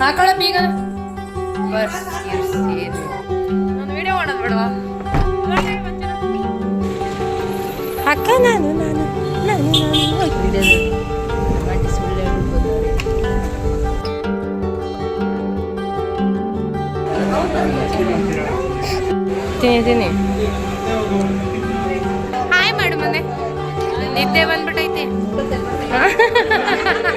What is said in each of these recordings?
ಹಾಕೊಳ್ಳ ಬೀಗ ನಾನು ವಿಡಿಯೋ ಮಾಡೋದು ಬಿಡುವ. ಅಕ್ಕ ನಾನು ನಾನು ನಾನು ನಾನು. ತಿನ್ನಿದ್ದೀನಿ ಹಾಯ್ ಮಾಡು ಮೊನ್ನೆ ನಿದ್ದೆ ಬಂದ್ಬಿಟ್ಟೈತಿ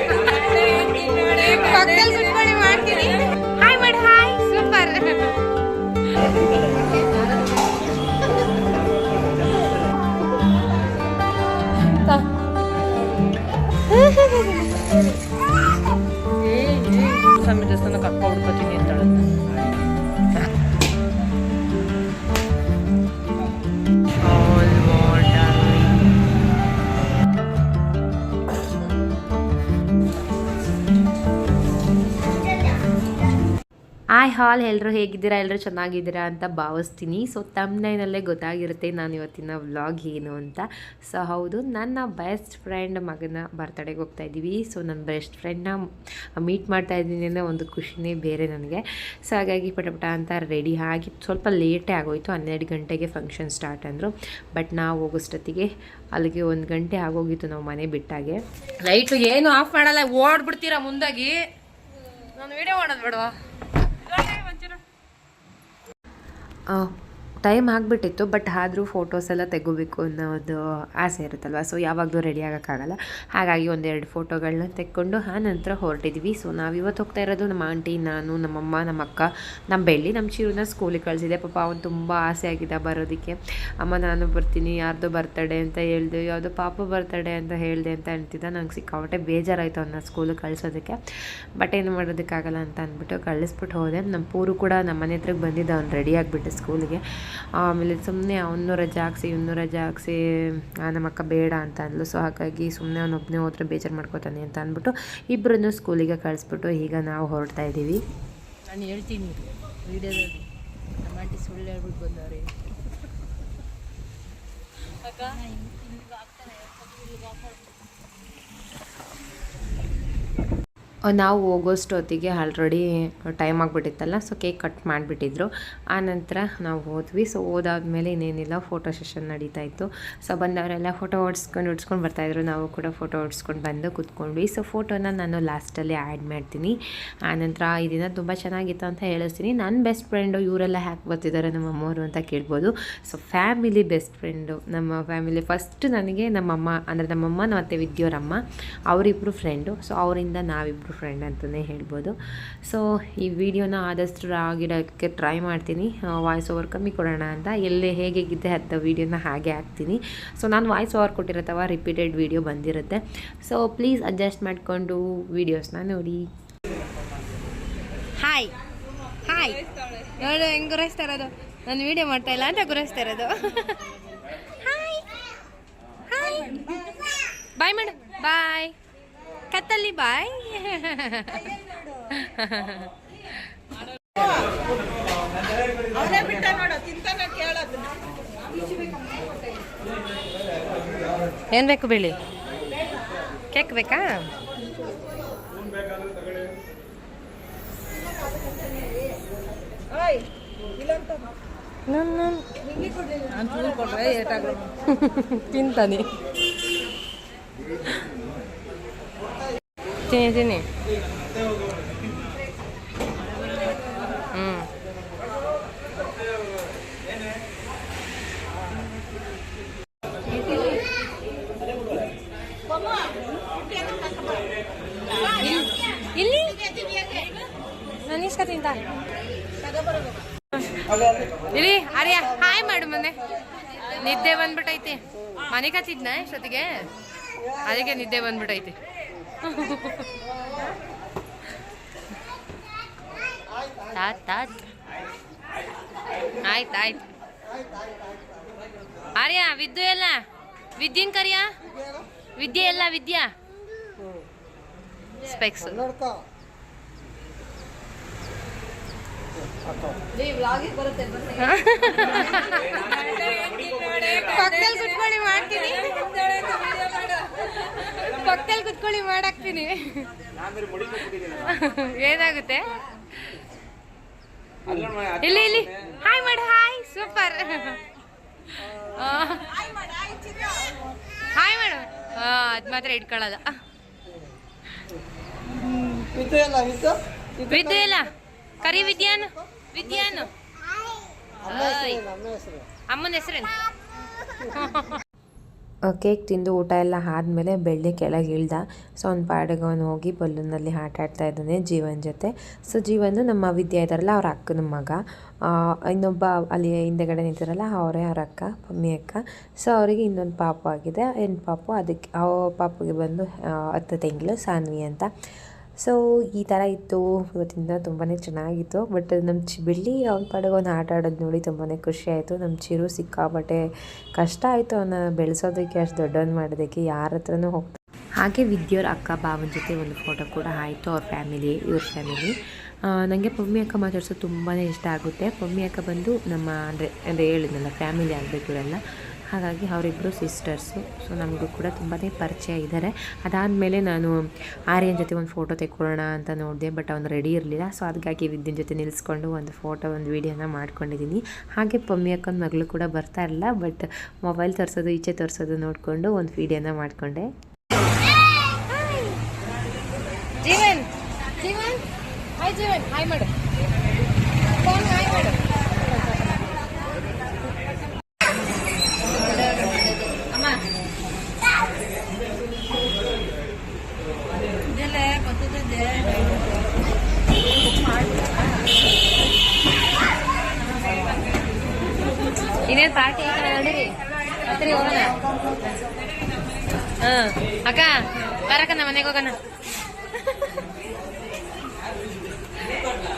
dekat Paul Badini Talent. ಆಯ್ ಹಾಲ್ ಎಲ್ಲರೂ ಹೇಗಿದ್ದೀರಾ? ಎಲ್ಲರೂ ಚೆನ್ನಾಗಿದ್ದೀರಾ ಅಂತ ಭಾವಿಸ್ತೀನಿ. ಸೊ ತಮ್ಮನೇನಲ್ಲೇ ಗೊತ್ತಾಗಿರುತ್ತೆ ನಾನು ಇವತ್ತಿನ ವ್ಲಾಗ್ ಏನು ಅಂತ. ಸೊ ಹೌದು, ನನ್ನ ಬೆಸ್ಟ್ ಫ್ರೆಂಡ್ ಮಗನ ಬರ್ತಡೆಗೆ ಹೋಗ್ತಾ ಇದ್ದೀವಿ. ಸೊ ನನ್ನ ಬೆಸ್ಟ್ ಫ್ರೆಂಡ್ನ ಮೀಟ್ ಮಾಡ್ತಾ ಇದ್ದೀನಿ ಅನ್ನೋ ಒಂದು ಖುಷಿನೇ ಬೇರೆ ನನಗೆ. ಸೊ ಹಾಗಾಗಿ ಪಟ ಪಟ ಅಂತ ರೆಡಿ ಆಗಿ ಸ್ವಲ್ಪ ಲೇಟೇ ಆಗೋಯಿತು. ಹನ್ನೆರಡು ಗಂಟೆಗೆ ಫಂಕ್ಷನ್ ಸ್ಟಾರ್ಟ್ ಅಂದರು. ಬಟ್ ನಾವು ಹೋಗೋಷ್ಟೊತ್ತಿಗೆ ಅಲ್ಲಿಗೆ ಒಂದು ಗಂಟೆ ಆಗೋಗಿತ್ತು ನಾವು ಮನೆ ಬಿಟ್ಟಾಗೆ. ಲೈಟು ಏನು ಆಫ್ ಮಾಡಲ್ಲ, ಓಡ್ಬಿಡ್ತೀರಾ ಮುಂದಾಗಿ? ನಾನು ವಿಡಿಯೋ ಮಾಡೋದು ಬೇಡವಾ Oh. ಟೈಮ್ ಆಗಿಬಿಟ್ಟಿತ್ತು, ಬಟ್ ಆದರೂ ಫೋಟೋಸ್ ಎಲ್ಲ ತೆಗೋಬೇಕು ಅನ್ನೋ ಒಂದು ಆಸೆ ಇರುತ್ತಲ್ವ? ಸೊ ಯಾವಾಗಲೂ ರೆಡಿ ಆಗೋಕ್ಕಾಗಲ್ಲ. ಹಾಗಾಗಿ ಒಂದೆರಡು ಫೋಟೋಗಳನ್ನ ತೆಕ್ಕೊಂಡು ಆ ನಂತರ ಹೊರಟಿದ್ವಿ. ಸೊ ನಾವು ಇವತ್ತು ಹೋಗ್ತಾ ಇರೋದು ನಮ್ಮ ಆಂಟಿ, ನಾನು, ನಮ್ಮಮ್ಮ ನಮ್ಮ ಅಕ್ಕ ನಮ್ಮ ಬೆಳ್ಳಿ, ನಮ್ಮ ಚಿರುನ ಸ್ಕೂಲಿಗೆ ಕಳಿಸಿದೆ ಪಾಪ, ಅವನು ತುಂಬ ಆಸೆ ಆಗಿದೆ ಬರೋದಕ್ಕೆ. ಅಮ್ಮ, ನಾನು ಬರ್ತೀನಿ, ಯಾರ್ದೋ ಬರ್ತಡೆ ಅಂತ ಹೇಳ್ದು, ಯಾವುದೋ ಪಾಪ ಬರ್ತಡೆ ಅಂತ ಹೇಳಿದೆ ಅಂತ ಅಂತಿದ್ದ. ನಂಗೆ ಸಿಕ್ಕಾಪಟ್ಟೆ ಬೇಜಾರಾಯಿತು ಅವನ್ನ ಸ್ಕೂಲಿಗೆ ಕಳಿಸೋದಕ್ಕೆ. ಬಟ್ ಏನು ಮಾಡೋದಕ್ಕಾಗಲ್ಲ ಅಂತ ಅಂದ್ಬಿಟ್ಟು ಕಳಿಸ್ಬಿಟ್ಟು ಹೋದೆ. ನಮ್ಮ ಪೂರು ಕೂಡ ನಮ್ಮ ಮನೆ ಹತ್ರಕ್ಕೆ ಬಂದಿದ್ದ, ಅವ್ನು ರೆಡಿ ಆಗಿಬಿಟ್ಟೆ ಸ್ಕೂಲಿಗೆ ಆಮೇಲೆ ಸುಮ್ಮನೆ ಅವನು ರಜೆ ಹಾಕ್ಸಿ ಇವನು ರಜೆ ಹಾಕ್ಸಿ ಆ, ನಮ್ಮ ಅಕ್ಕ ಬೇಡ ಅಂತ ಅಂದ್ಲು. ಸೊ ಹಾಗಾಗಿ ಸುಮ್ಮನೆ ಅವನೊಬ್ಬನೇ ಹೋದ್ರೆ ಬೇಜಾರು ಮಾಡ್ಕೋತಾನೆ ಅಂತ ಅಂದ್ಬಿಟ್ಟು ಇಬ್ಬರನ್ನು ಸ್ಕೂಲಿಗೆ ಕಳಿಸ್ಬಿಟ್ಟು ಈಗ ನಾವು ಹೊರಡ್ತಾ ಇದ್ದೀವಿ. ನಾನು ಹೇಳ್ತೀನಿ ವಿಡಿಯೋದಲ್ಲಿ ನಮ್ಮ ಆಂಟಿ ಸುಳ್ಳು ಹೇಳ್ಬಿಟ್ಟು ಬಂದವ್ರೆ. ನಾವು ಹೋಗೋಷ್ಟೊತ್ತಿಗೆ ಆಲ್ರೆಡಿ ಟೈಮ್ ಆಗಿಬಿಟ್ಟಿತ್ತಲ್ಲ ಸೊ ಕೇಕ್ ಕಟ್ ಮಾಡಿಬಿಟ್ಟಿದ್ರು. ಆ ನಂತರ ನಾವು ಹೋದ್ವಿ. ಸೊ ಹೋದಾದ್ಮೇಲೆ ಇನ್ನೇನಿಲ್ಲ ಫೋಟೋ ಸೆಷನ್ ನಡೀತಾ ಇತ್ತು. ಸೊ ಬಂದವರೆಲ್ಲ ಫೋಟೋ ಹೊಡ್ಸ್ಕೊಂಡು ಹೊಡ್ಸ್ಕೊಂಡು ಬರ್ತಾಯಿದ್ರು ನಾವು ಕೂಡ ಫೋಟೋ ಹೊಡ್ಸ್ಕೊಂಡು ಬಂದು ಕೂತ್ಕೊಂಡ್ವಿ. ಸೊ ಫೋಟೋನ ನಾನು ಲಾಸ್ಟಲ್ಲಿ ಆ್ಯಡ್ ಮಾಡ್ತೀನಿ. ಆ ನಂತರ ಈ ದಿನ ತುಂಬ ಚೆನ್ನಾಗಿತ್ತು ಅಂತ ಹೇಳಿಸ್ತೀನಿ. ನನ್ನ ಬೆಸ್ಟ್ ಫ್ರೆಂಡು ಇವರೆಲ್ಲ ಹ್ಯಾಕ್ ಬರ್ತಿದ್ದಾರೆ, ನಮ್ಮ ಅಮ್ಮವರು ಅಂತ ಕೇಳ್ಬೋದು. ಸೊ ಫ್ಯಾಮಿಲಿ ಬೆಸ್ಟ್ ಫ್ರೆಂಡು ನಮ್ಮ ಫ್ಯಾಮಿಲಿ ಫಸ್ಟ್ ನನಗೆ ನಮ್ಮಮ್ಮ, ಅಂದರೆ ನಮ್ಮಮ್ಮ ಮತ್ತು ವಿದ್ಯೋರಮ್ಮ ಅವರಿಬ್ಬರು ಫ್ರೆಂಡು ಸೊ ಅವರಿಂದ ನಾವಿಬ್ಬರು ಫ್ರೆಂಡ್ ಅಂತಲೇ ಹೇಳ್ಬೋದು. ಸೊ ಈ ವಿಡಿಯೋನ ಆದಷ್ಟು ಆಗಿಡೋಕ್ಕೆ ಟ್ರೈ ಮಾಡ್ತೀನಿ. ವಾಯ್ಸ್ ಓವರ್ ಕಮ್ಮಿ ಕೊಡೋಣ ಅಂತ. ಎಲ್ಲೇ ಹೇಗಿದ್ದೆ ಅಂತ ವೀಡಿಯೋನ ಹಾಗೆ ಹಾಕ್ತೀನಿ. ಸೊ ನಾನು ವಾಯ್ಸ್ ಓವರ್ ಕೊಟ್ಟಿರತ್ತವ ರಿಪೀಟೆಡ್ ವೀಡಿಯೋ ಬಂದಿರುತ್ತೆ. ಸೊ ಪ್ಲೀಸ್ ಅಡ್ಜಸ್ಟ್ ಮಾಡಿಕೊಂಡು ವೀಡಿಯೋಸ್ನ ನೋಡಿ. ಹಾಯ್ ಹಾಯ್ ನೋಡು, ಹೆಂಗೆ ಗುರಾಯಿಸ್ತಾ ಇರೋದು? ನಾನು ವಿಡಿಯೋ ಮಾಡ್ತಾ ಇಲ್ಲ ಅಂತ ಗುರಾಯಿಸ್ತಾ ಇರೋದು. ಬಾಯ್ ಮೇಡಮ್ ಬಾಯ್ ಕತ್ತಲ್ಲಿ ಬಾಯ್. ಏನ್ ಬೇಕು ಬಿಳಿ? ಕೇಕ್ ಬೇಕಾ? ತಿಂತಾನೆ. ತಿನ್ನಿ ಹ್ಞೂ ಇಲ್ಲಿ? ನಾನು ಅರಿಯ ಹಾಯ್ ಮಾಡು ಮೊನ್ನೆ. ನಿದ್ದೆ ಬಂದ್ಬಿಟ್ಟೈತಿ ಮನೆ ಕತ್ತಿದ್ನ ಇಷ್ಟೊತ್ತಿಗೆ? ಅದಕ್ಕೆ ನಿದ್ದೆ ಬಂದ್ಬಿಟ್ಟೈತಿ ತಾತ್ ತಾತ. ಆಯ್ತು ಆಯ್ತು. ಆರ್ಯ ವಿದ್ಯು ಎಲ್ಲ? ವಿದ್ಯನ್ ಕರಿಯ? ವಿದ್ಯೆ ಎಲ್ಲ ವಿದ್ಯಾ? ಸ್ಪೆಕ್ಸ್ ಪಕ್ಕದಲ್ಲಿ ಕುತ್ಕೊಳ್ಳಿ ಮಾಡ್ತೀನಿ. ಪಕ್ಕದಲ್ಲಿ ಕುತ್ಕೊಳ್ಳಿ ಮಾಡಾಕ್ತೀನಿ. ಏನಾಗುತ್ತೆ? ಇಲ್ಲಿ ಇಲ್ಲಿ. ಹಾಯ್ ಮಾಡು. ಹಾಯ್ ಸೂಪರ್ ಹಾಯ್ ಮಾಡು. ಅದು ಮಾತ್ರ ಇಟ್ಕೊಳ್ಳೋದ. ಬಿದ್ದು ಇಲ್ಲ ಕರಿ ವಿದ್ಯಾನ್ ವಿದ್ಯಾನ್. ಅಮ್ಮನ ಹೆಸರೇನು ಕೇಕ್ ತಿಂದು ಊಟ ಎಲ್ಲ ಆದಮೇಲೆ ಬೆಳ್ಳಿ ಕೆಳಗೆ ಇಳ್ದ ಸೊ ಅವ್ನ ಪಾಡಿಗೆ ಅವನು ಹೋಗಿ ಬಲೂನಲ್ಲಿ ಆಟ ಆಡ್ತಾ ಇದ್ದಾನೆ ಜೀವನ್ ಜೊತೆ. ಸೊ ಜೀವನು ನಮ್ಮ ವಿದ್ಯಾ ಇದ್ದಾರಲ್ಲ ಅವ್ರ ಅಕ್ಕನ ಮಗ. ಇನ್ನೊಬ್ಬ ಅಲ್ಲಿ ಹಿಂದೆಗಡೆ ನಿಂತಿರಲ್ಲ ಅವರೇ ಅವ್ರ ಅಕ್ಕ ಮಮ್ಮಿ ಅಕ್ಕ. ಸೊ ಅವರಿಗೆ ಇನ್ನೊಂದು ಪಾಪು ಆಗಿದೆ. ಹೆಣ್ಣು ಪಾಪು ಅದಕ್ಕೆ ಆ ಪಾಪುಗೆ ಬಂದು ಆ, ಹತ್ತು ತಿಂಗಳು ಸಾನ್ವಿ ಅಂತ. ಸೊ ಈ ಥರ ಇತ್ತು. ಇವತ್ತಿಂದ ತುಂಬಾ ಚೆನ್ನಾಗಿತ್ತು. ಬಟ್ ನಮ್ಮ ಚಿ ಬೆಳ್ಳಿ ಅವ್ನ ಪಾಡಿಗೆ ಅವ್ನು ಆಟ ಆಡೋದು ನೋಡಿ ತುಂಬಾ ಖುಷಿ ಆಯಿತು. ನಮ್ಮ ಚಿರು ಸಿಕ್ಕಾಪಟ್ಟೆ ಕಷ್ಟ ಆಯಿತು ಅವನ್ನ ಬೆಳೆಸೋದಕ್ಕೆ, ಅಷ್ಟು ದೊಡ್ಡವನ್ನ ಮಾಡೋದಕ್ಕೆ, ಯಾರ ಹತ್ರನೂ ಹೋಗ್ತಾ ಹಾಗೆ ವಿದ್ಯೋರ ಅಕ್ಕ, ಭಾವನ ಜೊತೆ ಒಂದು ಫೋಟೋ ಕೂಡ ಆಯಿತು ಅವ್ರ ಫ್ಯಾಮಿಲಿ ಇವ್ರ ಫ್ಯಾಮಿಲಿ ನನಗೆ ಪಮ್ಮಿ ಅಕ್ಕ ಮಾತಾಡ್ಸೋದು ತುಂಬಾ ಇಷ್ಟ ಆಗುತ್ತೆ. ಪಮ್ಮಿ ಅಕ್ಕ ಬಂದು ನಮ್ಮ ಅಂದರೆ ಅಂದರೆ ಹೇಳಿದ್ನಲ್ಲ ಫ್ಯಾಮಿಲಿ ಆಗಬೇಕು ಇವರೆಲ್ಲ. ಹಾಗಾಗಿ ಅವರಿಬ್ಬರು ಸಿಸ್ಟರ್ಸು ಸೊ ನಮಗೂ ಕೂಡ ತುಂಬಾ ಪರಿಚಯ ಇದ್ದಾರೆ ಅದಾದಮೇಲೆ ನಾನು ಆರ್ಯನ ಜೊತೆ ಒಂದು ಫೋಟೋ ತೆಕ್ಕೊಳ್ಳೋಣ ಅಂತ ನೋಡಿದೆ ಬಟ್ ಅವ್ನು ರೆಡಿ ಇರಲಿಲ್ಲ. ಸೊ ಅದಕ್ಕಾಗಿ ವಿದ್ಯನ್ ಜೊತೆ ನಿಲ್ಲಿಸ್ಕೊಂಡು ಒಂದು ಫೋಟೋ ಒಂದು ವೀಡಿಯೋನ ಮಾಡ್ಕೊಂಡಿದ್ದೀನಿ ಹಾಗೆ ಪಮ್ಮಿ ಅಕ್ಕನ ಮಗಳು ಕೂಡ ಬರ್ತಾ ಇರಲಿಲ್ಲ ಬಟ್ ಮೊಬೈಲ್ ತರಿಸೋದು, ಈಚೆ ತರಿಸೋದು ನೋಡಿಕೊಂಡು ಒಂದು ವೀಡಿಯೋನ ಮಾಡಿಕೊಂಡೆ. Jeevan Jeevan hi Jeevan hi phone hi ಮಾಡು ಇದೆಲ್ಲ ಗೊತ್ತಿದ್ದೆ ಇನ್ನೇನು ಪಾರ್ಟಿ ನಡೀರಿ ಹತ್ತಿರ ಹೋಗೋಣ ಹಾಂ ಅಕ್ಕ ಬರಕ್ಕ ನಮ್ಮ ಮನೆಗೆ ಹೋಗೋಣ.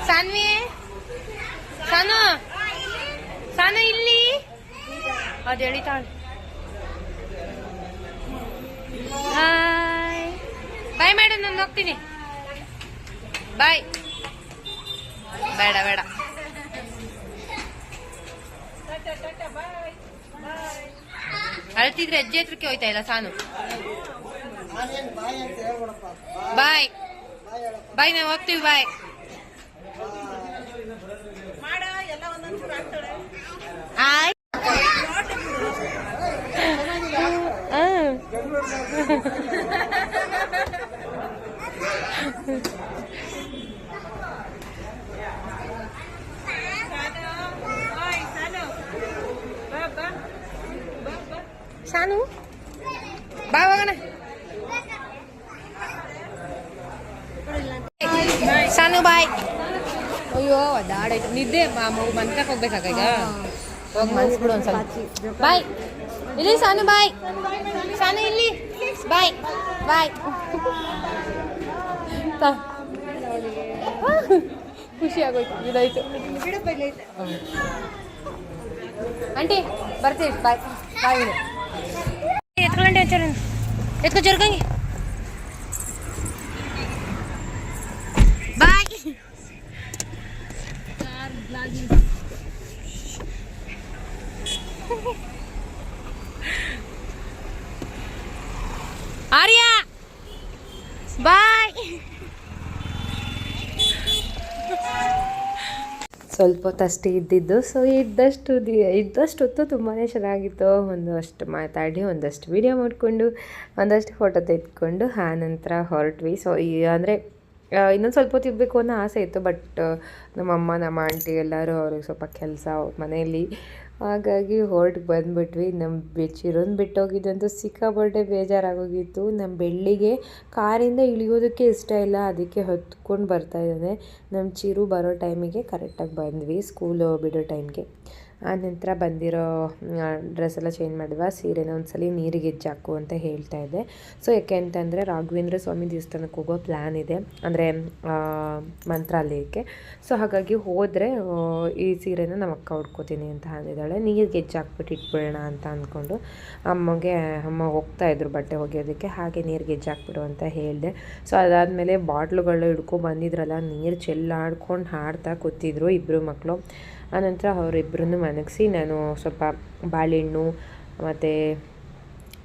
ಸಾನ್ವಿ? ಸಾನು? ಸಾನು ಇಲ್ಲಿ? ಅದು ಎಳಿತಾಳೆ ಹಾಯ್ ಬಾಯ್ ಮೇಡಮ್ ನಾನು ಹೋಗ್ತೀನಿ. ಬಾಯ್ ಬೇಡ ಬೇಡ. ಅಳ್ತಿದ್ರೆ ಅಜ್ಜಿ ಹತ್ರಕ್ಕೆ ಹೋಯ್ತಾ ಇಲ್ಲ ಸಾನು? ಬಾಯ್ ಬಾಯ್ ನಾವು ಹೋಗ್ತೀವಿ ಬಾಯ್ ಆಯ್ ಸಾನು ಬಾ ಹೋಗೋಣ ಸಾನು ಬಾಯ್. ಅಯ್ಯೋ ಅದಾಡಾಯ್ತು. ನಿದ್ದೆ ಮಂತ್ರಕ್ಕೆ ಹೋಗ್ಬೇಕಾಗ ಈಗ? ಬಾಯ್. ಇಲ್ಲಿ ಸಾನು ಬಾಯ್. ಸಾನು ಇಲ್ಲಿ. ಬಾಯ್. ಬಾಯ್. ಖುಷಿ ಆಗೋಯ್ತು. ಇದಾಯ್ತು. ಆಂಟಿ ಬರ್ತೀವಿ. ಬಾಯ್. ಬಾಯ್. ಎತ್ಕೊಂಡೆ ಎತ್ಕೊ ಜರ್ಗಂಗೆ. ಆರ್ಯ! ಬಾಯ್! ಸ್ವಲ್ಪ ಹೊತ್ತು ಅಷ್ಟೇ ಇದ್ದಿದ್ದು ಸೊ ಇದ್ದಷ್ಟು ದಿ, ಇದ್ದಷ್ಟು ಹೊತ್ತು ತುಂಬಾ ಚೆನ್ನಾಗಿತ್ತು. ಒಂದಷ್ಟು ಮಾತಾಡಿ, ಒಂದಷ್ಟು ವೀಡಿಯೋ ಮಾಡಿಕೊಂಡು, ಒಂದಷ್ಟು ಫೋಟೋ ತೆಗೆದುಕೊಂಡು, ಆ ನಂತರ ಹೊರಟ್ವಿ. ಸೊ ಈ ಅಂದರೆ ಇನ್ನೊಂದು ಸ್ವಲ್ಪ ಹೊತ್ತು ಇರಬೇಕು ಅನ್ನೋ ಆಸೆ ಇತ್ತು ಬಟ್ ನಮ್ಮಮ್ಮ, ನಮ್ಮ ಆಂಟಿ ಎಲ್ಲರೂ ಅವ್ರಿಗೆ ಸ್ವಲ್ಪ ಕೆಲಸ, ಮನೆಯಲ್ಲಿ ಹಾಗಾಗಿ ಹೊರಟು ಬಂದುಬಿಟ್ವಿ. ನಮ್ಮ ಬೆಚ್ಚಿರೋನ್ ಬಿಟ್ಟೋಗಿದ್ದಂತೂ ಸಿಕ್ಕಾಪಟ್ಟೆ ಬೇಜಾರಾಗೋಗಿತ್ತು. ನಮ್ಮ ಬೆಳ್ಳಿಗೆ ಕಾರಿಂದ ಇಳಿಯೋದಕ್ಕೆ ಇಷ್ಟ ಇಲ್ಲ. ಅದಕ್ಕೆ ಹೊತ್ಕೊಂಡು ಬರ್ತಾ ಇದ್ದಾನೆ. ನಮ್ಮ ಚಿರು ಬರೋ ಟೈಮಿಗೆ ಕರೆಕ್ಟಾಗಿ ಬಂದ್ವಿ. ಸ್ಕೂಲು ಬಿಡೋ ಟೈಮ್ಗೆ. ಆನಂತರ ಬಂದಿರೋ ಡ್ರೆಸ್ ಎಲ್ಲ ಚೇಂಜ್ ಮಾಡಿದ್ವ? ಸೀರೆನ ಒಂದ್ಸಲ ನೀರಿಗೆ ಹೆಜ್ಜಾಕು ಅಂತ ಹೇಳ್ತಾ ಇದ್ದೆ. ಸೊ ಯಾಕೆ ಅಂತಂದರೆ ರಾಘವೇಂದ್ರ ಸ್ವಾಮಿ ದೇವಸ್ಥಾನಕ್ಕೆ ಹೋಗೋ ಪ್ಲ್ಯಾನ್ ಇದೆ. ಅಂದರೆ ಮಂತ್ರಾಲಯಕ್ಕೆ. ಸೊ ಹಾಗಾಗಿ ಹೋದರೆ ಈ ಸೀರೆನ ನಮ್ಮ ಅಕ್ಕ ಉಡ್ಕೋತೀನಿ ಅಂತ ಅಂದಿದ್ದಾಳೆ. ನೀರಿಗೆ ಹೆಜ್ಜಾಕ್ಬಿಟ್ಟು ಇಟ್ಬಿಡೋಣ ಅಂತ ಅಂದ್ಕೊಂಡು ಅಮ್ಮಗೆ, ಅಮ್ಮ ಹೋಗ್ತಾ ಇದ್ರು ಬಟ್ಟೆ ಒಗೆಯೋದಕ್ಕೆ. ಹಾಗೆ ನೀರಿಗೆ ಹೆಜ್ಜಾಕ್ಬಿಡು ಅಂತ ಹೇಳಿದೆ. ಸೊ ಅದಾದಮೇಲೆ ಬಾಟ್ಲುಗಳು ಹಿಡ್ಕೊ ಬಂದಿದ್ರಲ್ಲ, ನೀರು ಚೆಲ್ಲಾಡ್ಕೊಂಡು ಹಾಡ್ತಾ ಕೂತಿದ್ರು ಇಬ್ಬರು ಮಕ್ಕಳು ಆನಂತರ ಅವರಿಬ್ಬರನ್ನು ಮನಗಿಸಿ ನಾನು ಸ್ವಲ್ಪ ಬಾಳೆಹಣ್ಣು ಮತ್ತು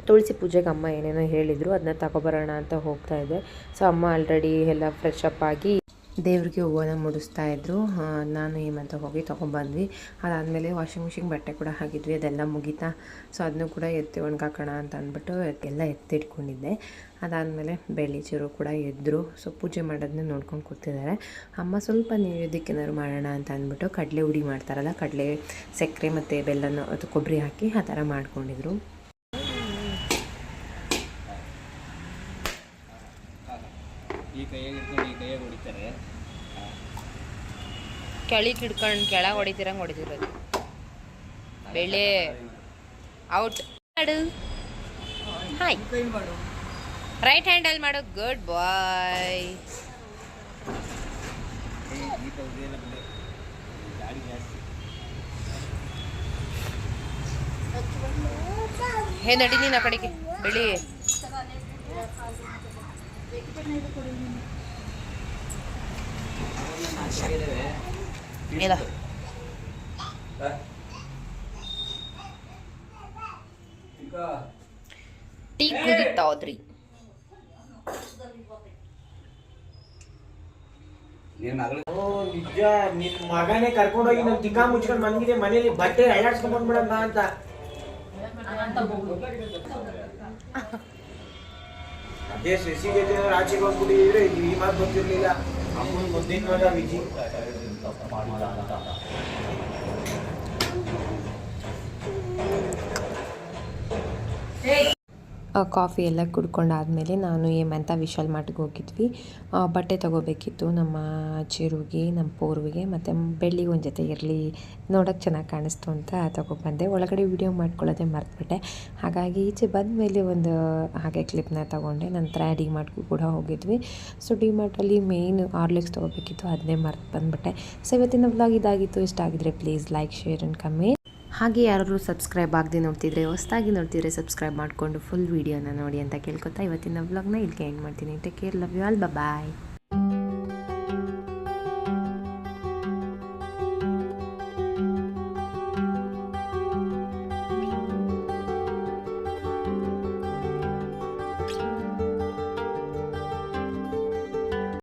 ತುಳಸಿ ಪೂಜೆಗೆ ಅಮ್ಮ ಏನೇನೋ ಹೇಳಿದರು, ಅದನ್ನ ತಗೊಬರೋಣ ಅಂತ ಹೋಗ್ತಾ ಇದ್ದೆ. ಸೊ ಅಮ್ಮ ಆಲ್ರೆಡಿ ಎಲ್ಲ ಫ್ರೆಶ್ ಅಪ್ ಆಗಿ ದೇವ್ರಿಗೆ ಹೂವನ್ನ ಮುಡಿಸ್ತಾ ಇದ್ರು. ಆ, ನಾನು ಹೇಮಂತ ಹೋಗಿ ತೊಗೊಂಬಂದ್ವಿ. ಅದಾದಮೇಲೆ ವಾಷಿಂಗ್ ಮಿಷಿನ್ ಬಟ್ಟೆ ಕೂಡ ಹಾಕಿದ್ವಿ. ಅದೆಲ್ಲ ಮುಗೀತಾ. ಸೊ ಅದನ್ನು ಕೂಡ ಎತ್ತಿ ಒಣಗಾಕೋಣ ಅಂತ ಅಂದ್ಬಿಟ್ಟು ಎಲ್ಲ ಎತ್ತಿಟ್ಕೊಂಡಿದ್ದೆ. ಅದಾದಮೇಲೆ ಬೆಳ್ಳಿ ಚೂರು ಕೂಡ ಎದ್ದರು ಸೊ ಪೂಜೆ ಮಾಡೋದನ್ನ ನೋಡ್ಕೊಂಡು ಕೂತಿದ್ದಾರೆ. ಅಮ್ಮ ಸ್ವಲ್ಪ ನೈವೇದ್ಯಕ್ಕೇನಾದ್ರು ಮಾಡೋಣ ಅಂತ ಅಂದ್ಬಿಟ್ಟು ಕಡಲೆ ಉಡಿ ಮಾಡ್ತಾರಲ್ಲ ಕಡಲೆ ಸಕ್ಕರೆ ಮತ್ತು ಬೆಲ್ಲನ ಅದು ಕೊಬ್ಬರಿ ಹಾಕಿ ಆ ಥರ ಮಾಡ್ಕೊಂಡಿದ್ರು. ಕೆಳಿಗೆ ಹಿಡ್ಕೊಂಡು ಕೆಳಗೆ ಹೊಡಿತಿರಂಗೆ ಹೊಡಿತಿರೋದು. ಬೆಳೆ ಔಟ್. ಮಾಡು. ಹಾಯ್ ರೈಟ್ ಹ್ಯಾಂಡಲ್ ಮಾಡು. ಗುಡ್ ಬಾಯ್ ಹೇ ನಡಿ, ನೀನು ಆ ಕಡೆಗೆ. ಬೆಳಿ ಇಲ್ಲ. ಟೀ ಕುದಿತಾ ಹೋದ್ರಿ. ನಿನ್ನ ಮಗಳು ಓ ನಿಜ ನಿನ್ ಮಗನೇ ಕರ್ಕೊಂಡೋಗಿ ನನ್ ತಿಕ್ಕ ಮುಚ್ಕೊಂಡ್ ಮನೇಲಿ ಬಟ್ಟೆ ಅಳ್ಳಾಡ್ಸ್ಕೊಂಡ್ ಬಂದ್ಬಿಡಂತ ಅಂತ. ಅದೇ ಶಶಿಗೆ ಆಚೆಗೆ ಹೋಗ್ಬಿಟ್ಟಿದ್ರೆ ಈ ಮಾತು ಗೊತ್ತಿರ್ಲಿಲ್ಲ. ಅಮ್ಮನ ಮುದ್ದಿನ ಮಗ ವಿಜಿ. ಆ, ಕಾಫಿ ಎಲ್ಲ ಕುಡ್ಕೊಂಡಾದಮೇಲೆ ನಾನು ಹೇಮಂತ ವಿಶಾಲ್ ಮಾರ್ಟ್ಗೆ ಹೋಗಿದ್ವಿ. ಬಟ್ಟೆ ತೊಗೋಬೇಕಿತ್ತು ನಮ್ಮ ಚಿರುಗೆ ನಮ್ಮ ಪೋರ್ವಿಗೆ, ಮತ್ತು ಬೆಳ್ಳಿಗೆ ಒಂದು ಜೊತೆ ಇರಲಿ ನೋಡೋಕ್ಕೆ ಚೆನ್ನಾಗಿ ಕಾಣಿಸ್ತು ಅಂತ ತೊಗೊಬಂದೆ ಒಳಗಡೆ ವಿಡಿಯೋ ಮಾಡ್ಕೊಳ್ಳೋದೇ ಮರ್ತುಬಿಟ್ಟೆ. ಹಾಗಾಗಿ ಈಚೆ ಬಂದ ಮೇಲೆ ಒಂದು, ಹಾಗೆ ಕ್ಲಿಪ್ನ ತೊಗೊಂಡೆ. ನಂತರ ಡಿ ಮಾರ್ಟ್ಗೂ ಕೂಡ ಹೋಗಿದ್ವಿ. ಸೊ ಡಿ ಮಾರ್ಟಲ್ಲಿ ಮೇಯ್ನ್ ಆರ್ಲಿಕ್ಸ್ ತೊಗೋಬೇಕಿತ್ತು. ಅದನ್ನೇ ಮರ್ತು ಬಂದುಬಿಟ್ಟೆ. ಸೊ ಇವತ್ತಿನ ವ್ಲಾಗ್ ಇದಾಗಿತ್ತು. ಇಷ್ಟ ಆಗಿದ್ರೆ ಪ್ಲೀಸ್ ಲೈಕ್ ಶೇರ್ ಆ್ಯಂಡ್ ಕಮ್ಮಿ ಹಾಗೆ ಯಾರಾದರೂ ಸಬ್ಸ್ಕ್ರೈಬ್ ಆಗದೆ ನೋಡ್ತಿದ್ರೆ, ಹೊಸ್ದಾಗಿ ನೋಡ್ತಿದ್ರೆ ಸಬ್ಸ್ಕ್ರೈಬ್ ಮಾಡಿಕೊಂಡು ಫುಲ್ ವೀಡಿಯೋನ ನೋಡಿ ಅಂತ ಕೇಳ್ಕೊತಾ ಇವತ್ತಿನ ವ್ಲಾಗ್ನ ಇಲ್ಲಿಗೆ ಎಂಡ್ ಮಾಡ್ತೀನಿ. Take care love you all bye